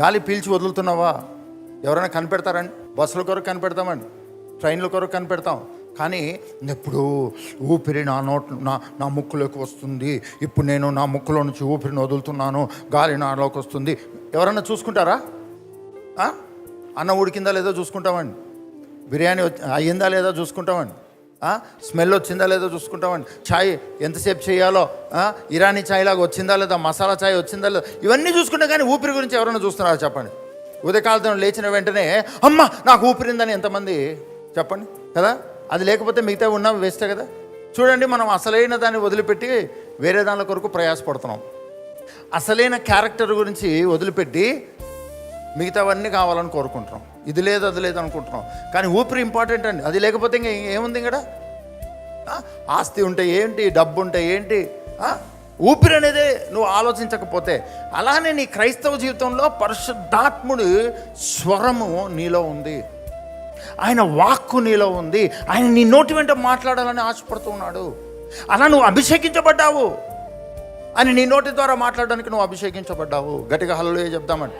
గాలి పీల్చి వదులుతున్నావా? ఎవరైనా కనిపెడతారండి? బస్సుల కొరకు కనిపెడతామండి. ట్రైన్ల కొరకు కనిపెడతాం. కానీ ఎప్పుడు ఊపిరి నా నోట్ నా నా ముక్కులోకి వస్తుంది. ఇప్పుడు నేను నా ముక్కులో నుంచి ఊపిరిని వదులుతున్నాను. గాలి నాలోకి వస్తుంది. ఎవరన్నా చూసుకుంటారా? అన్న ఉడికిందా లేదో చూసుకుంటామండి. బిర్యానీ అయ్యిందా లేదో చూసుకుంటామండి. స్మెల్ వచ్చిందా లేదో చూసుకుంటామండి. ఛాయ్ ఎంతసేపు చేయాలో ఇరానీ ఛాయ్ లాగా వచ్చిందా లేదా మసాలా ఛాయ్ వచ్చిందా లేదా ఇవన్నీ చూసుకుంటాం కానీ ఊపిరి గురించి ఎవరైనా చూస్తున్నారా చెప్పండి. ఉదయకాలతో లేచిన వెంటనే అమ్మ నాకు ఊపిరిందని ఎంతమంది చెప్పండి కదా? అది లేకపోతే మిగతా ఉన్న వేస్తే కదా? చూడండి మనం అసలైన దాన్ని వదిలిపెట్టి వేరే దాని కొరకు ప్రయాసపడుతున్నాం. అసలైన క్యారెక్టర్ గురించి వదిలిపెట్టి మిగతావన్నీ కావాలని కోరుకుంటున్నాం. ఇది లేదు అది లేదు అనుకుంటున్నాం. కానీ ఊపిరి ఇంపార్టెంట్ అండి. అది లేకపోతే ఇంకా ఏముంది ఇక్కడ ఆస్తి ఉంటే ఏంటి? డబ్బు ఉంటే ఏంటి? ఊపిరి అనేది నువ్వు ఆలోచించకపోతే. అలానే నీ క్రైస్తవ జీవితంలో పరిశుద్ధాత్ముడి స్వరము నీలో ఉంది. ఆయన వాక్కు నీలో ఉంది. ఆయన నీ నోటి వెంట మాట్లాడాలని ఆశపడుతూ ఉన్నాడు. అలా నువ్వు అభిషేకించబడ్డావు. అని నీ నోటి ద్వారా మాట్లాడడానికి నువ్వు అభిషేకించబడ్డావు. గట్టిగా హల్లు చెప్దామని